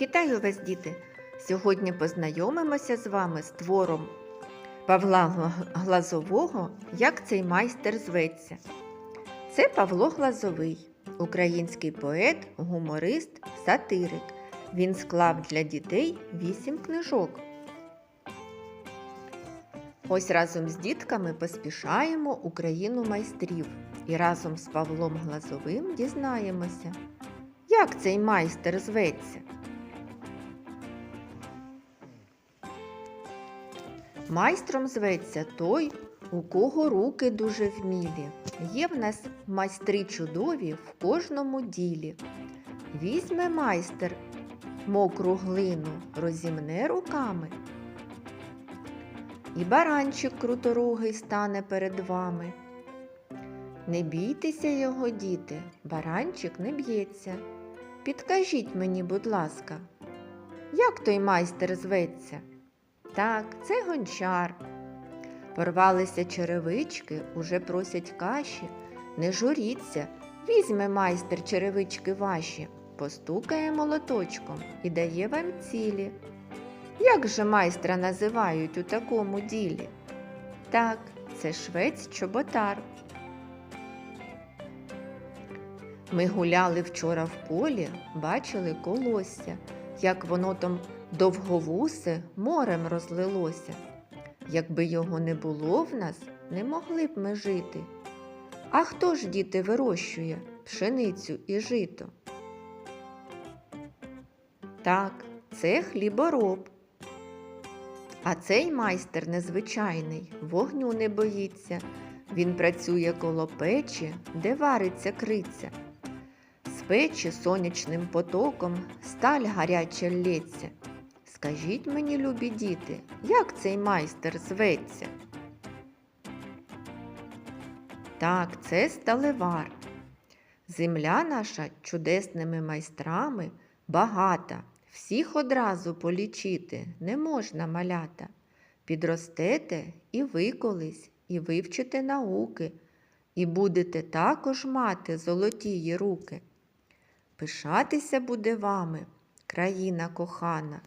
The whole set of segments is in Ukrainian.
Вітаю вас, діти! Сьогодні познайомимося з вами з твором Павла Глазового Як цей майстер зветься. Це Павло Глазовий, український поет, гуморист, сатирик. Він склав для дітей вісім книжок. Ось разом з дітками поспішаємо у країну майстрів і разом з Павлом Глазовим дізнаємося, як цей майстер зветься. Майстром зветься той, у кого руки дуже вмілі. Є в нас майстри чудові в кожному ділі. Візьме майстер мокру глину, розімне руками. І баранчик круторогий стане перед вами. Не бійтеся його, діти, баранчик не б'ється. Підкажіть мені, будь ласка, як той майстер зветься? Так, це гончар. Порвалися черевички, уже просять каші. Не журіться, візьме майстер черевички ваші, постукає молоточком і дає вам цілі. Як же майстра називають у такому ділі? Так, це швець чоботар. Ми гуляли вчора в полі, бачили колосся, як воно там довговусе морем розлилося. Якби його не було в нас, не могли б ми жити. А хто ж діти вирощує пшеницю і жито? Так, це хлібороб. А цей майстер незвичайний, вогню не боїться. Він працює коло печі, де вариться криця. З печі сонячним потоком сталь гаряча лється. Скажіть мені, любі діти, як цей майстер зветься? Так, це сталевар. Земля наша чудесними майстрами багата. Всіх одразу полічити не можна малята. Підростете і ви колись, і вивчите науки, і будете також мати золотії руки. Пишатися буде вами, країна кохана,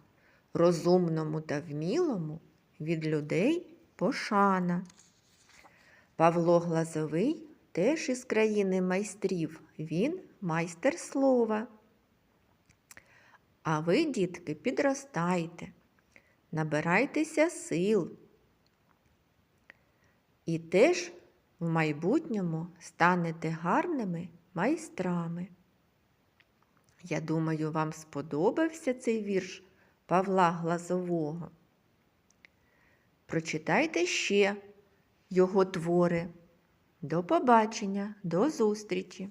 розумному та вмілому від людей пошана. Павло Глазовий теж із країни майстрів, він майстер слова. А ви, дітки, підростайте, набирайтеся сил. І теж в майбутньому станете гарними майстрами. Я думаю, вам сподобався цей вірш Павла Глазового. Прочитайте ще його твори. До побачення, до зустрічі!